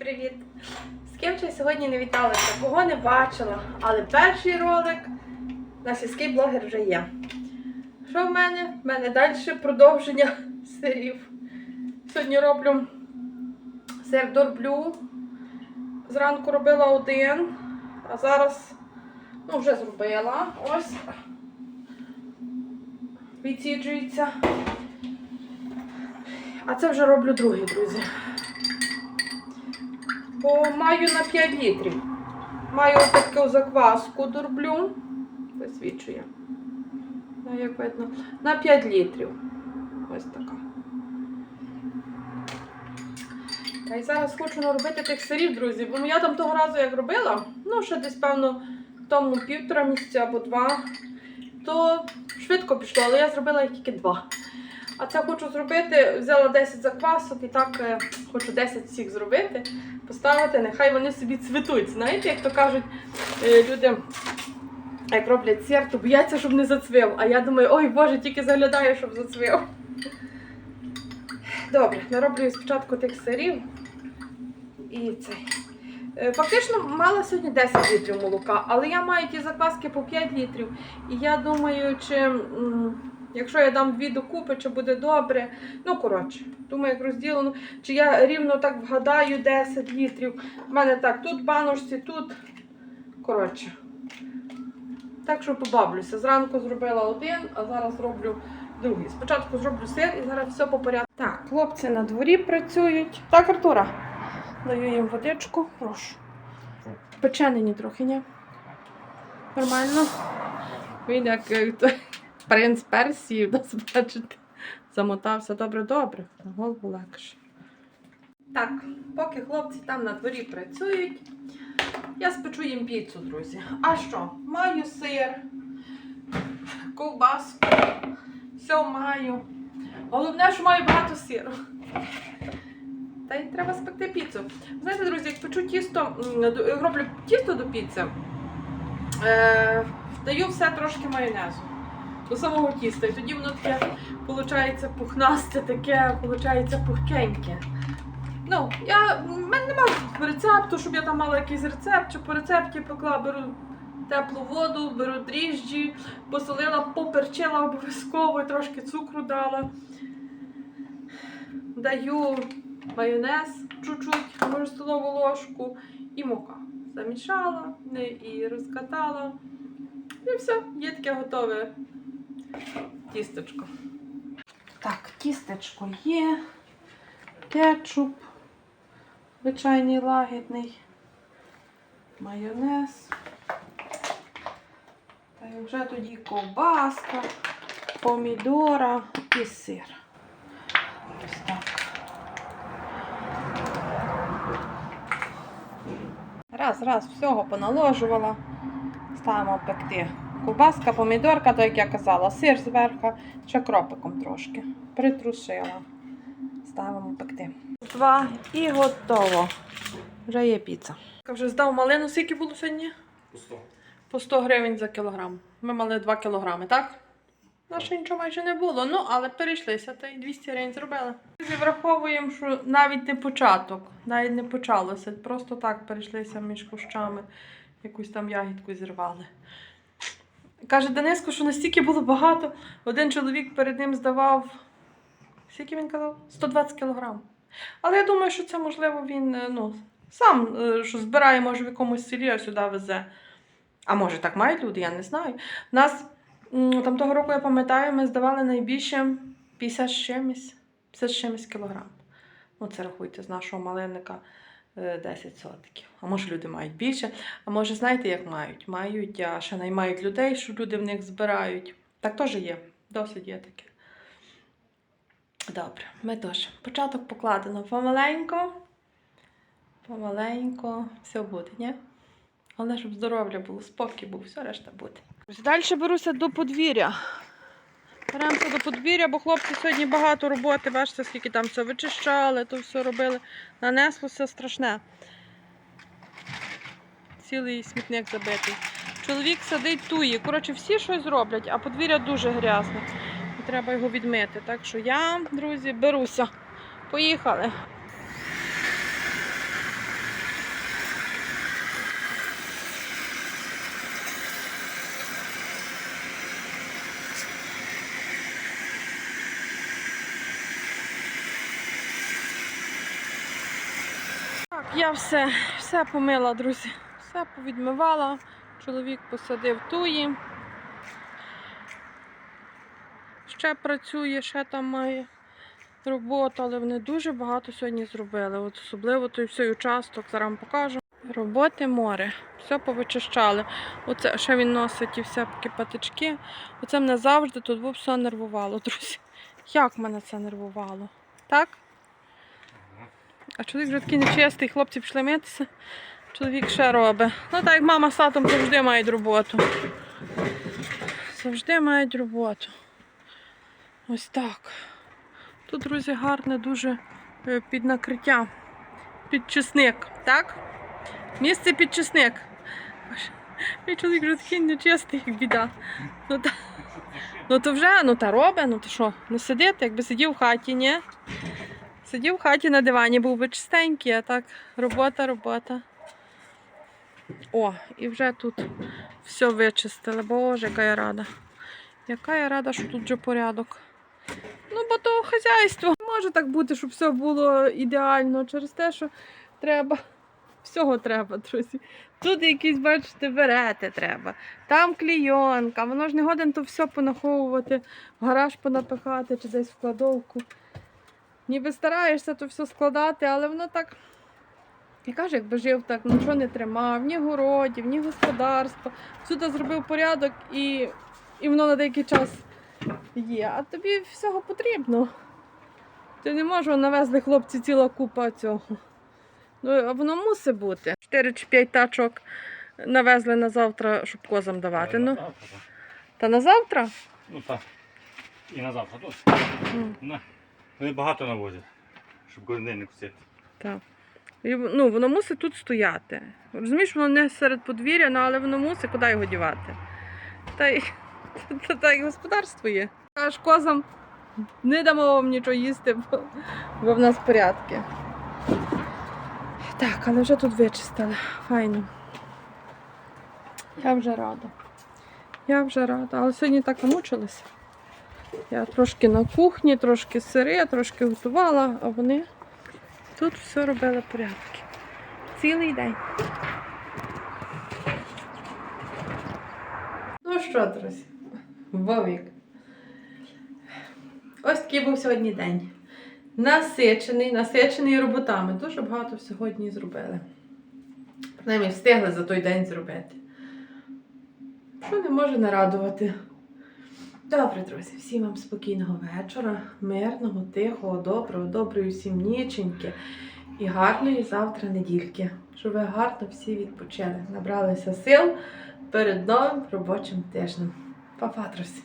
Привіт! З ким ще сьогодні не віталася, кого не бачила, але перший ролик на сільський блогер вже є. Що в мене? В мене далі продовження сирів. Сьогодні роблю сир дорблю. Зранку робила один, а зараз ну, вже зробила. Ось. Відсіджується. А це вже роблю другий, друзі. Бо маю на 5 літрів. Маю таку закваску дорблю. Висвічує. Ну, як видно. На 5 літрів. Ось така. Та й зараз хочу наробити тих сирів, друзі, бо я там того разу як робила, ну, ще десь, певно, тому півтора місяця або два, то швидко пішло, але я зробила їх тільки два. А це хочу зробити, взяла 10 заквасок і так е, хочу 10 всіх зробити, поставити, нехай вони собі цвітуть. Знаєте, як то кажуть е, люди, як роблять сир, то бояться, щоб не зацвів. А я думаю, ой Боже, тільки заглядаю, щоб зацвів. Добре, нароблю спочатку тих сирів. І цей. Е, Фактично мала сьогодні 10 літрів молока, але я маю ті закваски по 5 літрів. І я думаю, чи якщо я дам дві докупи, чи буде добре. Ну, коротше, думаю, як розділено, чи я рівно так вгадаю 10 літрів. У мене так, тут баночці, тут. Коротше. Так що побавлюся. Зранку зробила один, а зараз роблю другий. Спочатку зроблю сир і зараз все по порядку. Так, хлопці на дворі працюють. Так, Артура. Даю їм водичку. Прошу. Печенені трохи, ні? Нормально. Він як е, принц Персії, нас бачите. Замотався добре-добре, на голову легше. Так, поки хлопці там на дворі працюють, я спечу їм піцу, друзі. А що? Маю сир, ковбаску, все маю. Головне, що маю багато сиру. Та й треба спекти піцу. Знаєте, друзі, як печу тісто, роблю тісто до піци, е, даю все трошки майонезу до самого тіста. І тоді воно таке, виходить, пухнасте, таке, виходить, пухкеньке. Ну, я, в мене немає рецепту, щоб я там мала якийсь рецепт, чи по рецепті пекла, беру теплу воду, беру дріжджі, посолила, поперчила обов'язково, трошки цукру дала. Даю майонез чуть-чуть, може столову ложку і мука. Замішала і розкатала. І все, є таке готове тістечко. Так, тістечко є. Кетчуп. Звичайний лагідний. Майонез. Та й вже тоді ковбаска, помідора і сир. Ось так. Раз, раз, всього поналожувала. Ставимо пекти. Ковбаска, помідорка, то як я казала, сир зверху, ще кропиком трошки. Притрусила. Ставимо пекти. Два і готово. Вже є піца. Вже здав малину, скільки було сьогодні? Пусто. По 100 гривень за кілограм. Ми мали 2 кілограми, так? Наше нічого майже не було. Ну, але перейшлися, та й 200 гривень зробили. Ми враховуємо, що навіть не початок, навіть не почалося. Просто так перейшлися між кущами, якусь там ягідку зірвали. Каже Дениско, що настільки було багато. Один чоловік перед ним здавав. Скільки він казав? 120 кілограм. Але я думаю, що це можливо він е, ну, сам е, що збирає, може, в якомусь селі, а сюди везе. А може, так мають люди, я не знаю. Нас там того року, я пам'ятаю, ми здавали найбільше 50 з чимось, 50 з чимось кілограм. Ну, це рахуйте з нашого малинника 10 сотків. А може люди мають більше. А може, знаєте, як мають? Мають, а ще наймають людей, що люди в них збирають. Так теж є, досить є таке. Добре, ми теж. Початок покладено помаленько. Помаленько, все буде, ні? Головне, щоб здоров'я було, спокій був, все решта буде. Далі беруся до подвір'я. Беремося до подвір'я, бо хлопці сьогодні багато роботи, бачите, скільки там все вичищали, то все робили. Нанеслося страшне. Цілий смітник забитий. Чоловік садить туї. Коротше, всі щось роблять, а подвір'я дуже грязне. І треба його відмити. Так що я, друзі, беруся. Поїхали. Я все, все помила, друзі. Все повідмивала. Чоловік посадив туї. Ще працює, ще там має роботу, але вони дуже багато сьогодні зробили. От особливо той всій участок, зараз вам покажу. Роботи море. Все повичищали. Оце ще він носить і всякі патички. Оце мене завжди тут все нервувало, друзі. Як мене це нервувало? Так? А чоловік вже такий нечистий, хлопці пішли митися. Чоловік ще робить. Ну так як мама з татом завжди мають роботу. Завжди мають роботу. Ось так. Тут, друзі, гарне дуже е, під накриття. Під чесник, так? Місце під чесник. Мій чоловік вже такий нечистий, як біда. Ну, та, ну то вже, ну та робить, ну то що, не сидити, якби сидів в хаті, ні? Сидів в хаті на дивані, був би чистенький, а так робота, робота. О, і вже тут все вичистили. Боже, яка я рада. Яка я рада, що тут вже порядок. Ну, бо то хазяйство. Не може так бути, щоб все було ідеально через те, що треба. Всього треба, друзі. Тут якісь, бачите, берети треба. Там клійонка. Воно ж не годен то все понаховувати, в гараж понапихати чи десь в кладовку. Ніби стараєшся то все складати, але воно так. Я кажу, якби жив так, нічого не тримав, ні городів, ні господарства. Сюди зробив порядок і, і воно на деякий час є. А тобі всього потрібно. Ти не можеш навезли хлопці ціла купа цього. Ну, а воно мусить бути. 4 чи 5 тачок навезли на завтра, щоб козам давати. Ну, та на завтра? Ну так. І на завтра тут. М, На. Вони багато навозять, щоб кожен не кусити. Так. І, ну, воно мусить тут стояти. Розумієш, воно не серед подвір'я, ну, але воно мусить, куди його дівати. Та й, та, та й господарство є. Кажеш козам, не дамо вам нічого їсти, бо, бо в нас порядки. Так, але вже тут вичистили. Файно. Я вже рада. Я вже рада. Але сьогодні так намучилася. Я трошки на кухні, трошки сири, трошки готувала, а вони тут все робили порядки. Цілий день. Ну що, друзі, Вовік. Ось такий був сьогодні день. Насичений, насичений роботами. Дуже багато сьогодні зробили. Принаймні встигли за той день зробити. Що не може не радувати. Добре, друзі, всім вам спокійного вечора, мирного, тихого, доброго, доброї всім ніченьки і гарної завтра недільки. Щоб ви гарно всі відпочили, набралися сил перед новим робочим тижнем. Па-па, друзі!